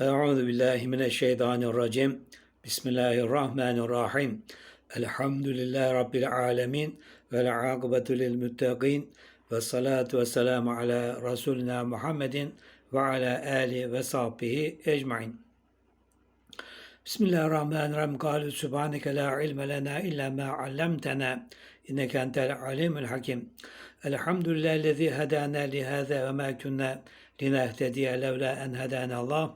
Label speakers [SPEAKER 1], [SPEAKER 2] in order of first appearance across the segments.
[SPEAKER 1] Euzu billahi mineşşeytanirracim. Bismillahirrahmanirrahim. Elhamdülillahi rabbil alamin ve akibetu lil muttaqin ve salatu ve selamu ala rasulina Muhammedin ve ala ali ve sahbihi ecmaîn. Bismillahirrahmanirrahim. Kalu subhaneke la ilme lena illa ma allamtena inneke entel alimul hakim. Elhamdülillahillezî hedâna li hâzâ ve mâ kunnâ linehtediye levlâ en hedâna Allah.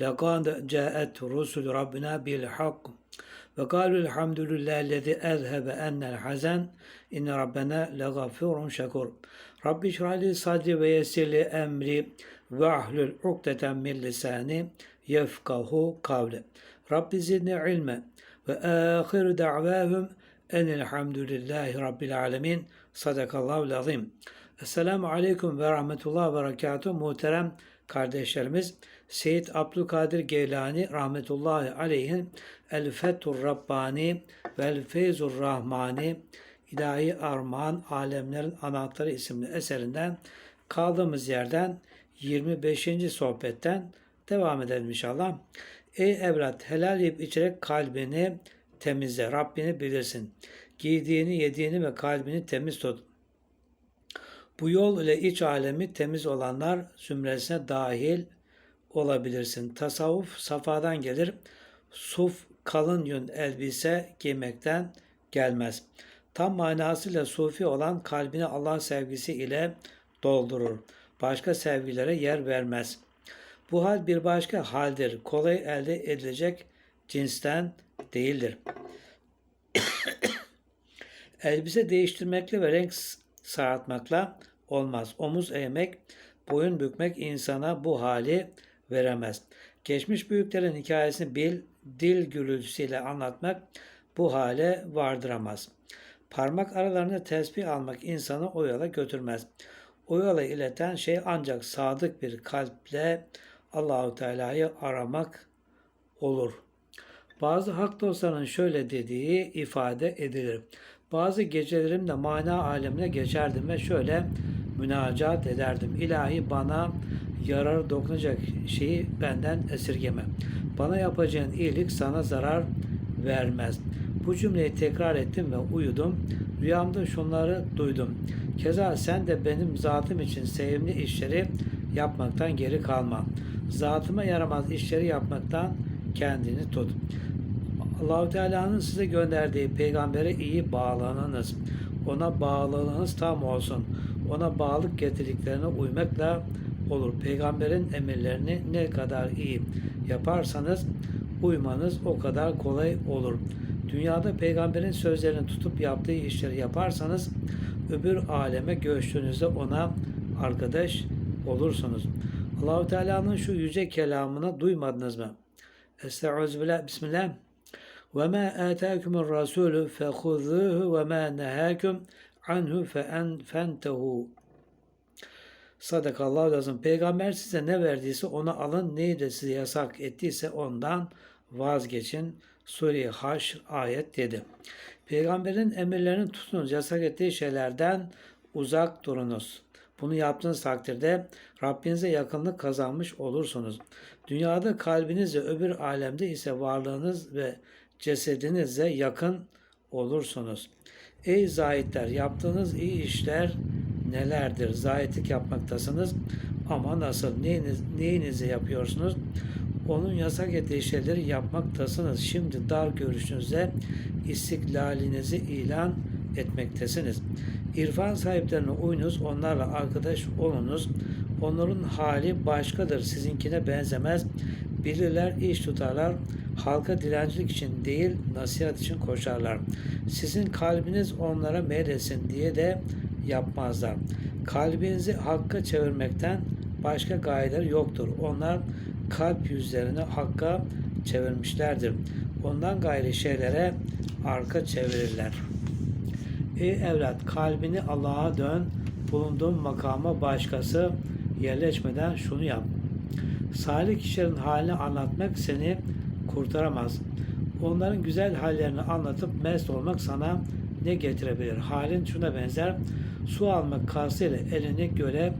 [SPEAKER 1] Lekad câet rusul Rabbina bil hak. Ve kâlu elhamdülillahillezî ezhebe ennel hazen. İnne Rabbena legafurun şekur. Rabbi şrahli sadri ve yessirli emri ve ahlul ukdeten min lisani yefkahu kavle. Rabbi zidni ilme ve ahiru da'vahum enelhamdülillahi rabbil alemin. Sadakallahu azim. Esselamu aleyküm ve rahmetullah ve berekatuhu. Muhterem kardeşlerimiz Seyyid Abdülkadir Geylani rahmetullahi aleyhin El Fethur Rabbani vel Feyzur Rahmani İlahi Armağan Alemlerin Anahtarı isimli eserinden kaldığımız yerden 25. sohbetten devam edelim inşallah. Ey evlat helal yiyip içerek kalbini temizle. Rabbini bilirsin. Giydiğini, yediğini ve kalbini temiz tut. Bu yol ile iç alemi temiz olanlar zümresine dahil olabilirsin. Tasavvuf safadan gelir. Suf kalın yün elbise giymekten gelmez. Tam manasıyla sufi olan kalbini Allah sevgisi ile doldurur. Başka sevgilere yer vermez. Bu hal bir başka haldir. Kolay elde edilecek cinsten değildir. Elbise değiştirmekle ve renk sarartmakla olmaz. Omuz eğmek, boyun bükmek insana bu hali veremez. Geçmiş büyüklerin hikayesini bil, dil gürültüsüyle anlatmak bu hale vardıramaz. Parmak aralarında tesbih almak insanı o yola götürmez. O yola ileten şey ancak sadık bir kalple Allahu Teala'yı aramak olur. Bazı hak dostlarının şöyle dediği ifade edilir. Bazı gecelerimde mana alemine geçerdim ve şöyle münacat ederdim. İlahi bana yarar dokunacak şeyi benden esirgeme. Bana yapacağın iyilik sana zarar vermez. Bu cümleyi tekrar ettim ve uyudum. Rüyamda şunları duydum. Keza sen de benim zatım için sevimli işleri yapmaktan geri kalma. Zatıma yaramaz işleri yapmaktan kendini tut. Allahu Teala'nın size gönderdiği peygambere iyi bağlanınız. Ona bağlılığınız tam olsun. Ona bağlılık getirdiklerine uymakla olur. Peygamberin emirlerini ne kadar iyi yaparsanız uymanız o kadar kolay olur. Dünyada peygamberin sözlerini tutup yaptığı işleri yaparsanız öbür aleme göçtüğünüzde ona arkadaş olursunuz. Allahu Teala'nın şu yüce kelamını duymadınız mı? Estağfirullah. Bismillah. Ve ma ataakumur rasulü fehuzuhu ve ma nehakum anhu fentehu. Sadakallahu lazım. Peygamber size ne verdiyse onu alın. Neyi de size yasak ettiyse ondan vazgeçin. Sure-i ayet 7. Peygamberin emirlerini tutunuz. Yasak ettiği şeylerden uzak durunuz. Bunu yaptığınız takdirde Rabbinize yakınlık kazanmış olursunuz. Dünyada kalbinizle öbür alemde ise varlığınız ve cesedinizle yakın olursunuz. Ey zahitler yaptığınız iyi işler nelerdir? Zahitlik yapmaktasınız ama nasıl? Neyiniz, neyinizi yapıyorsunuz? Onun yasak ettiği şeyleri yapmaktasınız. Şimdi dar görüşünüzle istiklalinizi ilan etmektesiniz. İrfan sahiplerine uyunuz, onlarla arkadaş olunuz. Onların hali başkadır, sizinkine benzemez. Bilirler, iş tutarlar. Halka dilencilik için değil, nasihat için koşarlar. Sizin kalbiniz onlara meylesin diye de yapmazlar. Kalbinizi hakka çevirmekten başka gayeler yoktur. Onlar kalp yüzlerini hakka çevirmişlerdir. Ondan gayri şeylere arka çevirirler. Ey evlat kalbini Allah'a dön. Bulunduğun makama başkası yerleşmeden şunu yap. Salih kişilerin halini anlatmak seni kurtaramaz. Onların güzel hallerini anlatıp mest olmak sana ne getirebilir? Halin şuna benzer. Su almak kasıyla elini göle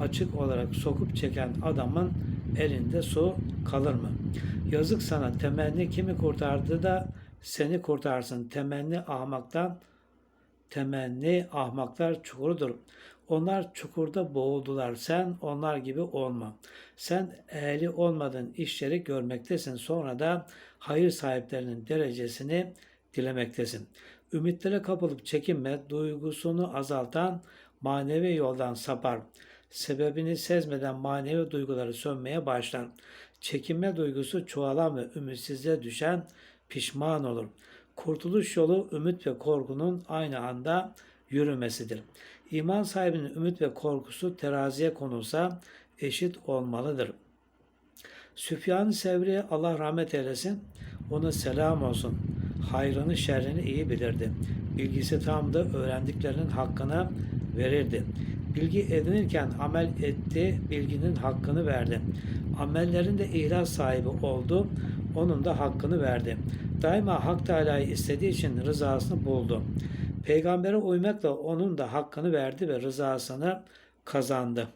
[SPEAKER 1] açık olarak sokup çeken adamın elinde su kalır mı? Yazık sana temenni kimi kurtardı da seni kurtarsın. Temenni ahmaktan temenni ahmaklar çukurudur. Onlar çukurda boğuldular. Sen onlar gibi olma. Sen ehli olmadığın işleri görmektesin. Sonra da hayır sahiplerinin derecesini dilemektesin. Ümitlere kapılıp çekinme, duygusunu azaltan manevi yoldan sapar. Sebebini sezmeden manevi duyguları sönmeye başlar. Çekinme duygusu çoğalan ve ümitsizliğe düşen pişman olur. Kurtuluş yolu ümit ve korkunun aynı anda yürümesidir. İman sahibinin ümit ve korkusu teraziye konulsa eşit olmalıdır. Süfyan-ı Sevri Allah rahmet eylesin. Ona selam olsun. Hayrını şerrini iyi bilirdi. Bilgisi tam da öğrendiklerinin hakkını verirdi. Bilgi edinirken amel etti, bilginin hakkını verdi. Amellerinde ihlas sahibi oldu, onun da hakkını verdi. Daima Hak Teala'yı istediği için rızasını buldu. Peygambere uymakla onun da hakkını verdi ve rızasını kazandı.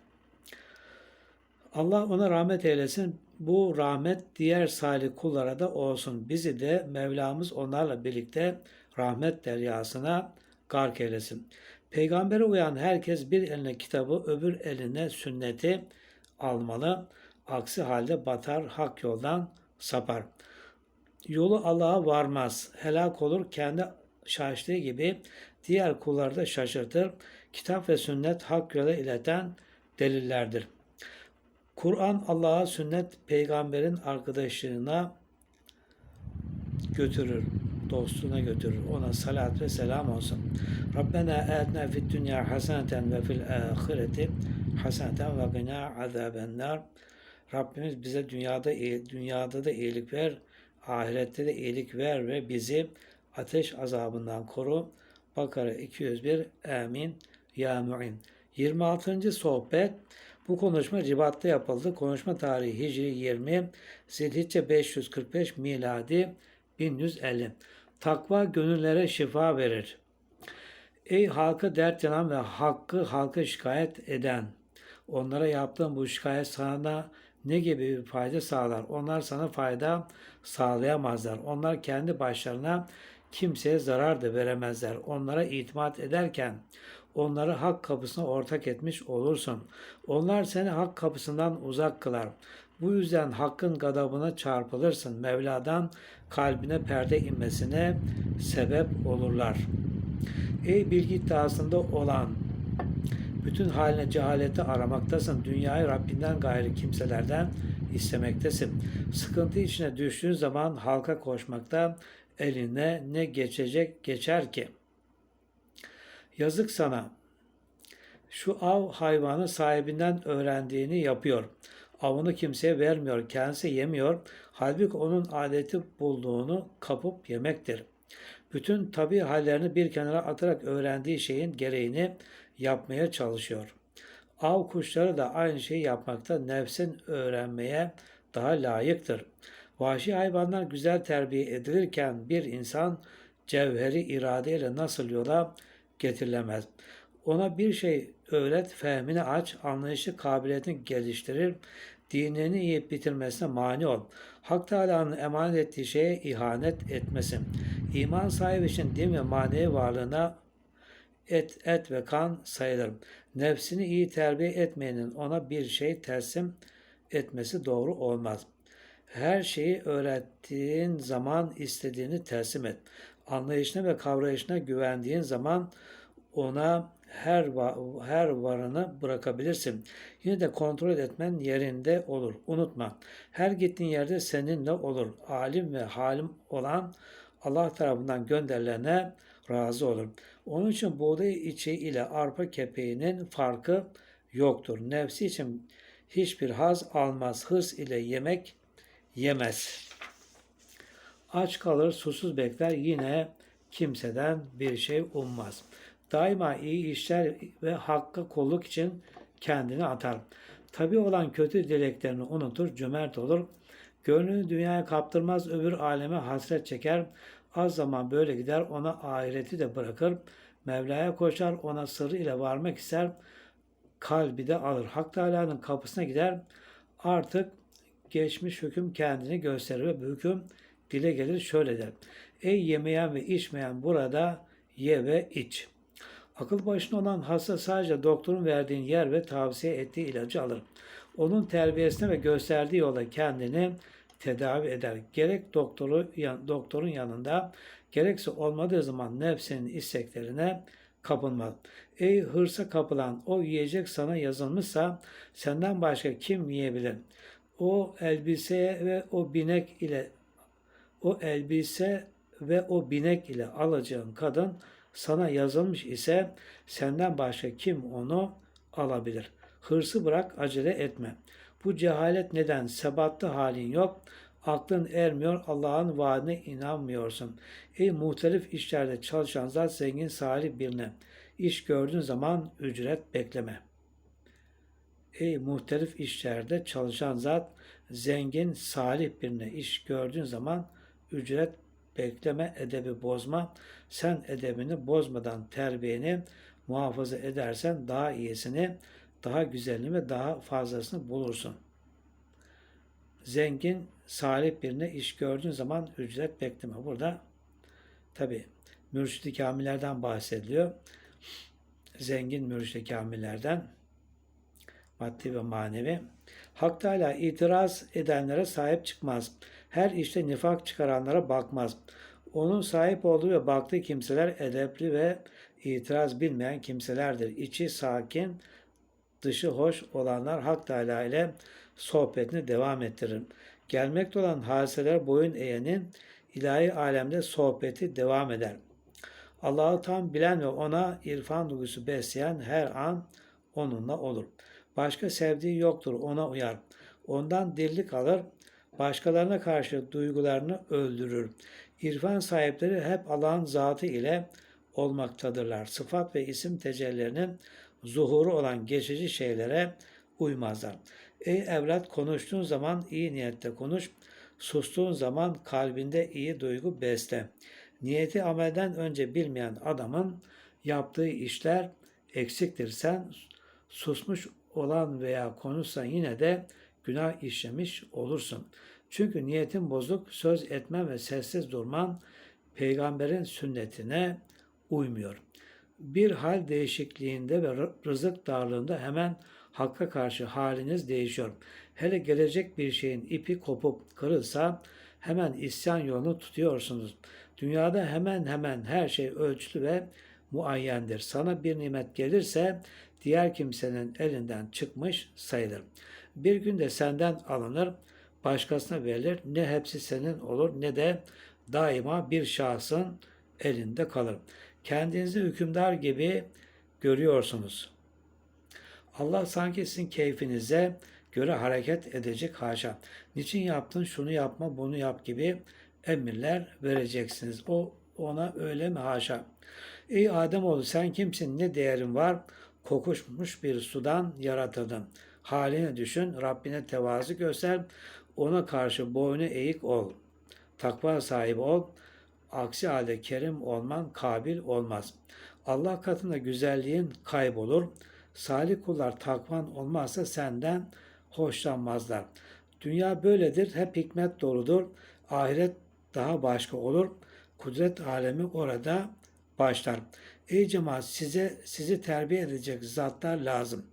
[SPEAKER 1] Allah ona rahmet eylesin. Bu rahmet diğer salih kullara da olsun. Bizi de Mevlamız onlarla birlikte rahmet deryasına gark eylesin. Peygambere uyan herkes bir eline kitabı, öbür eline sünneti almalı. Aksi halde batar, hak yoldan sapar. Yolu Allah'a varmaz. Helak olur, kendi şaştığı gibi diğer kulları da şaşırtır. Kitap ve sünnet hak yola ileten delillerdir. Kur'an Allah'a sünnet peygamberin arkadaşlığına götürür, dostluğuna götürür. Ona salat ve selam olsun. Rabbena etna fid dünya haseneten ve fil ahireti haseneten ve gına azabennar. Rabbimiz bize dünyada dünyada da iyilik ver, ahirette de iyilik ver ve bizi ateş azabından koru. Bakara 201 Amin Ya Mu'in 26. sohbet bu konuşma Ribat'ta yapıldı. Konuşma tarihi Hicri 20 Zilhicce 545 miladi 1150 Takva gönüllere şifa verir. Ey halkı dert yanan ve hakkı halka şikayet eden. Onlara yaptığın bu şikayet sana ne gibi bir fayda sağlar? Onlar sana fayda sağlayamazlar. Onlar kendi başlarına kimseye zarar da veremezler. Onlara itimat ederken onları hak kapısına ortak etmiş olursun. Onlar seni hak kapısından uzak kılar. Bu yüzden hakkın gadabına çarpılırsın. Mevla'dan kalbine perde inmesine sebep olurlar. Ey bilgi iddiasında olan bütün haline cehaleti aramaktasın. Dünyayı Rabbinden gayrı kimselerden istemektesin. Sıkıntı içine düştüğün zaman halka koşmakta eline ne geçecek geçer ki? Yazık sana. Şu av hayvanı sahibinden öğrendiğini yapıyor. Avını kimseye vermiyor, kendisi yemiyor. Halbuki onun adeti bulduğunu kapıp yemektir. Bütün tabi hallerini bir kenara atarak öğrendiği şeyin gereğini yapmaya çalışıyor. Av kuşları da aynı şeyi yapmakta nefsin öğrenmeye daha layıktır. Vahşi hayvanlar güzel terbiye edilirken bir insan cevheri iradeyle nasıl yola getirilemez. Ona bir şey öğret, fehmini aç, anlayışı kabiliyetini geliştirir, dinini yiyip bitirmesine mani ol. Hak Teala'nın emanet ettiği şeye ihanet etmesin. İman sahibi için din ve manevi varlığına et, et ve kan sayılır. Nefsini iyi terbiye etmeyenin ona bir şey teslim etmesi doğru olmaz. Her şeyi öğrettiğin zaman istediğini teslim et. Anlayışına ve kavrayışına güvendiğin zaman ona her her varını bırakabilirsin. Yine de kontrol etmen yerinde olur. Unutma. Her gittiğin yerde seninle olur. Alim ve halim olan Allah tarafından gönderilene razı olur. Onun için buğday içi ile arpa kepeğinin farkı yoktur. Nefsi için hiçbir haz almaz. Hırs ile yemek yemez. Aç kalır, susuz bekler, yine kimseden bir şey ummaz. Daima iyi işler ve hakka kolluk için kendini atar. Tabi olan kötü dileklerini unutur, cömert olur. Gönlünü dünyaya kaptırmaz, öbür aleme hasret çeker. Az zaman böyle gider, ona ahireti de bırakır. Mevla'ya koşar, ona sırrı ile varmak ister. Kalbi de alır. Hak Teala'nın kapısına gider. Artık geçmiş hüküm kendini gösterir ve hüküm dile gelir şöyle der. Ey yemeyen ve içmeyen burada ye ve iç. Akıl başında olan hasta sadece doktorun verdiğin yer ve tavsiye ettiği ilacı alır. Onun terbiyesine ve gösterdiği yola kendini tedavi eder. Gerek doktoru doktorun yanında gerekse olmadığı zaman nefsinin isteklerine kapılmaz. Ey hırsa kapılan o yiyecek sana yazılmışsa senden başka kim yiyebilir? O elbiseye ve o binek ile o elbise ve o binek ile alacağın kadın sana yazılmış ise senden başka kim onu alabilir? Hırsı bırak acele etme. Bu cehalet neden? Sebatlı halin yok. Aklın ermiyor, Allah'ın vaadine inanmıyorsun. Ey muhtelif işlerde çalışan zat zengin salih birine. İş gördüğün zaman ücret bekleme. Ey muhtelif işlerde çalışan zat zengin salih birine iş gördüğün zaman ücret bekleme, edebi bozma. Sen edebini bozmadan terbiyeni muhafaza edersen daha iyisini, daha güzelini ve daha fazlasını bulursun. Zengin, salih birine iş gördüğün zaman ücret bekleme. Burada tabi mürşid-i kamillerden bahsediliyor. Zengin mürşid-i kamillerden maddi ve manevi. Hak Teala itiraz edenlere sahip çıkmaz. Her işte nifak çıkaranlara bakmaz. Onun sahip olduğu ve baktığı kimseler edepli ve itiraz bilmeyen kimselerdir. İçi sakin, dışı hoş olanlar Hak Teala ile sohbetini devam ettirir. Gelmekte olan hadiseler boyun eğenin ilahi alemde sohbeti devam eder. Allah'ı tam bilen ve ona irfan duygusu besleyen her an onunla olur. Başka sevdiği yoktur, ona uyar. Ondan dirlik alır, başkalarına karşı duygularını öldürür. İrfan sahipleri hep Allah'ın zatı ile olmaktadırlar. Sıfat ve isim tecellilerinin zuhuru olan geçici şeylere uymazlar. Ey evlat konuştuğun zaman iyi niyette konuş. Sustuğun zaman kalbinde iyi duygu besle. Niyeti amelden önce bilmeyen adamın yaptığı işler eksiktir. Sen susmuş olan veya konuşsan yine de günah işlemiş olursun. Çünkü niyetin bozuk, söz etmen ve sessiz durman peygamberin sünnetine uymuyor. Bir hal değişikliğinde ve rızık darlığında hemen hakka karşı haliniz değişiyor. Hele gelecek bir şeyin ipi kopup kırılsa hemen isyan yolunu tutuyorsunuz. Dünyada hemen hemen her şey ölçülü ve muayyendir. Sana bir nimet gelirse diğer kimsenin elinden çıkmış sayılır. Bir günde senden alınır, başkasına verilir. Ne hepsi senin olur ne de daima bir şahsın elinde kalır. Kendinizi hükümdar gibi görüyorsunuz. Allah sanki sizin keyfinize göre hareket edecek haşa. Niçin yaptın şunu yapma bunu yap gibi emirler vereceksiniz. O ona öyle mi haşa. Ey Ademoğlu sen kimsin ne değerin var? Kokuşmuş bir sudan yaratıldın. Haline düşün, Rabbine tevazu göster, ona karşı boynu eğik ol. Takva sahibi ol, aksi halde kerim olman kabil olmaz. Allah katında güzelliğin kaybolur. Salih kullar takvan olmazsa senden hoşlanmazlar. Dünya böyledir, hep hikmet doludur. Ahiret daha başka olur. Kudret alemi orada başlar. Ey cemaat size sizi terbiye edecek zatlar lazım.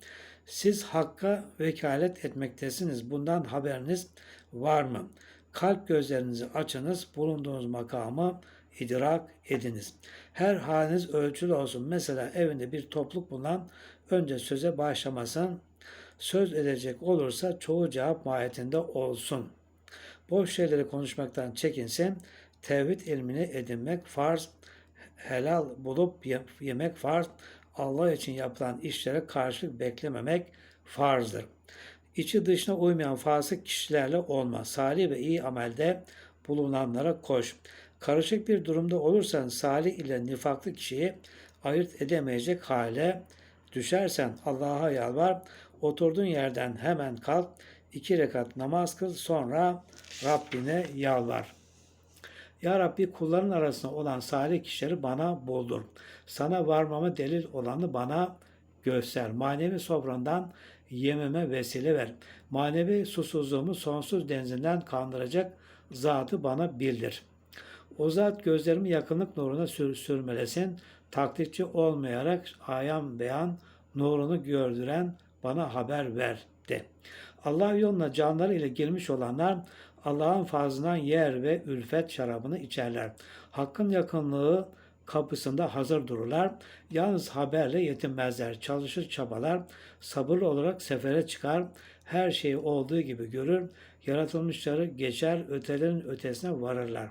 [SPEAKER 1] Siz hakka vekalet etmektesiniz. Bundan haberiniz var mı? Kalp gözlerinizi açınız, bulunduğunuz makamı idrak ediniz. Her haliniz ölçülü olsun. Mesela evinde bir topluluk bulunan önce söze başlamasın. Söz edecek olursa çoğu cevap mahiyetinde olsun. Boş şeyleri konuşmaktan çekinsin. Tevhid ilmini edinmek farz. Helal bulup yemek farz. Allah için yapılan işlere karşılık beklememek farzdır. İçi dışına uymayan fasık kişilerle olma. Salih ve iyi amelde bulunanlara koş. Karışık bir durumda olursan salih ile nifaklı kişiyi ayırt edemeyecek hale düşersen Allah'a yalvar. Oturduğun yerden hemen kalk. iki rekat namaz kıl sonra Rabbine yalvar. Ya Rabbi kulların arasında olan salih kişileri bana buldur. Sana varmama delil olanı bana göster. Manevi sofrandan yememe vesile ver. Manevi susuzluğumu sonsuz denzinden kandıracak zatı bana bildir. O zat gözlerimi yakınlık nuruna sür sürmelesin. Taklitçi olmayarak ayan beyan nurunu gördüren bana haber ver de. Allah yoluna canları ile girmiş olanlar Allah'ın fazlından yer ve ülfet şarabını içerler. Hakkın yakınlığı kapısında hazır dururlar. Yalnız haberle yetinmezler. Çalışır çabalar. Sabırlı olarak sefere çıkar. Her şeyi olduğu gibi görür. Yaratılmışları geçer. Ötelerin ötesine varırlar.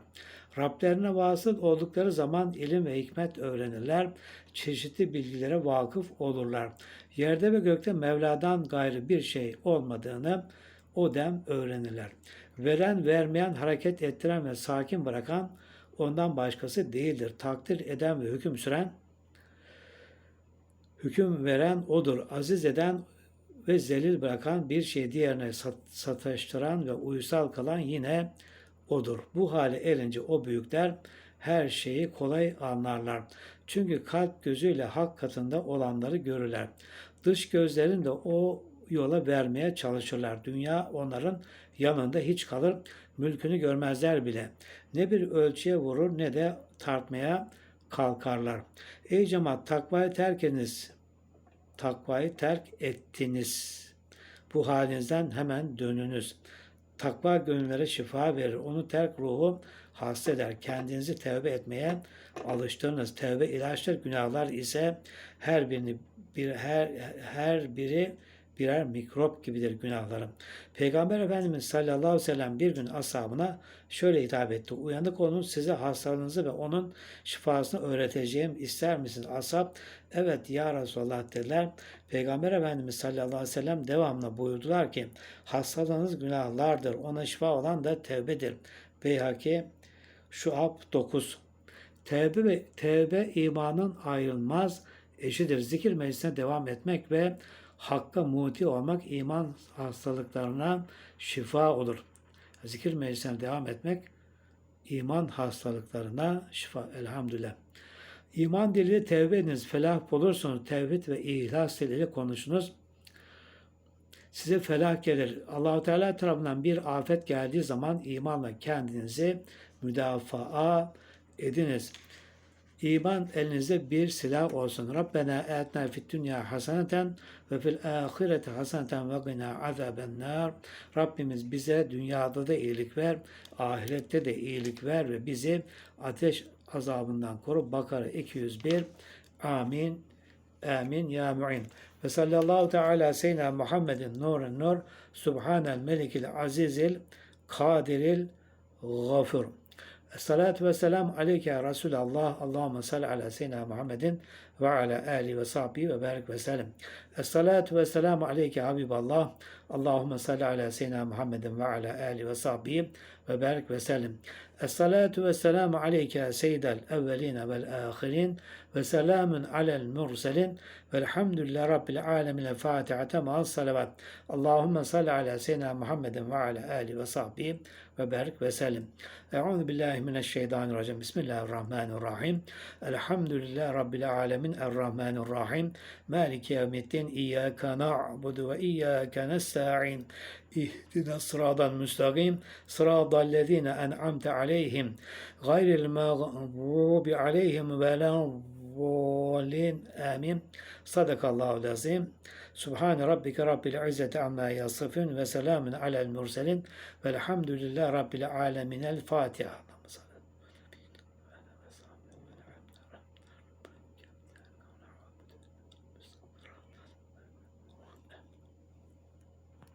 [SPEAKER 1] Rablerine vasıl oldukları zaman ilim ve hikmet öğrenirler. Çeşitli bilgilere vakıf olurlar. Yerde ve gökte Mevla'dan gayrı bir şey olmadığını o dem öğrenirler. Veren, vermeyen, hareket ettiren ve sakin bırakan ondan başkası değildir. Takdir eden ve hüküm süren, hüküm veren odur. Aziz eden ve zelil bırakan bir şey diğerine sataştıran ve uysal kalan yine odur. Bu hale elince o büyükler her şeyi kolay anlarlar. Çünkü kalp gözüyle hak katında olanları görürler. Dış gözlerin de o yola vermeye çalışırlar. Dünya onların yanında hiç kalır, mülkünü görmezler bile. Ne bir ölçüye vurur ne de tartmaya kalkarlar. Ey cemaat takvayı terk ediniz. Takvayı terk ettiniz. Bu halinizden hemen dönünüz. Takva gönüllere şifa verir. Onu terk ruhu hasta eder. Kendinizi tevbe etmeye alıştırınız. Tevbe ilaçtır. Günahlar ise her birini bir her her biri birer mikrop gibidir günahlarım. Peygamber Efendimiz sallallahu aleyhi ve sellem bir gün ashabına şöyle hitap etti. Uyanık olun size hastalığınızı ve onun şifasını öğreteceğim ister misiniz? Ashab evet ya Resulallah dediler. Peygamber Efendimiz sallallahu aleyhi ve sellem devamlı buyurdular ki hastalığınız günahlardır. Ona şifa olan da tevbedir. Beyhaki Şuab 9 Tevbe ve tevbe imanın ayrılmaz eşidir. Zikir meclisine devam etmek ve hakka muti olmak iman hastalıklarına şifa olur. Zikir meclisine devam etmek iman hastalıklarına şifa. Elhamdülillah. İman diliyle tevbe ediniz. Felah bulursunuz. Tevhid ve ihlas diliyle konuşunuz. Size felah gelir. Allahu Teala tarafından bir afet geldiği zaman imanla kendinizi müdafaa ediniz. İman elinizde bir silah olsun. Rabbena etna fid dünya haseneten ve fil ahireti haseneten ve gina azaben nar. Rabbimiz bize dünyada da iyilik ver, ahirette de iyilik ver ve bizi ateş azabından koru. Bakara 201. Amin. Amin ya mu'in. Ve sallallahu teala seyyidina Muhammedin nurun nur. Subhanel melikil azizil kadiril gafur. Esselatu ve selam aleyke Resulallah. Allahümme salli ala seyyidina Muhammedin ve ala ali ve sahbihi ve barik ve sellem. Esselatu ve selamu aleyke Habiballah. Allahümme salli ala seyyidina Muhammedin ve ala ali ve sahbihi ve barik ve sellem. Esselatu ve selamu aleyke seyyidel evveline vel ahirin ve selamun alel murselin velhamdülillah rabbil alemin. Fatihate ma'as salavat. Allahümme salli ala seyyidina Muhammedin ve ala ali ve sahbihi ve barik ve sellem. Euzu billahi mineşşeytanirracim. Bismillahirrahmanirrahim. Elhamdülillah rabbil alemin. Errahmanirrahim. Maliki yevmiddin. İyyâke na'budu ve iyyâke nesta'in. İhdina sıradan müstakim. Sıradallezine en'amte aleyhim. Gayril mağdubi aleyhim ve ضالين آمين صدق الله العظيم سبحان ربك رب العزة عما يصفون وسلام على المرسلين والحمد لله رب العالمين الفاتحة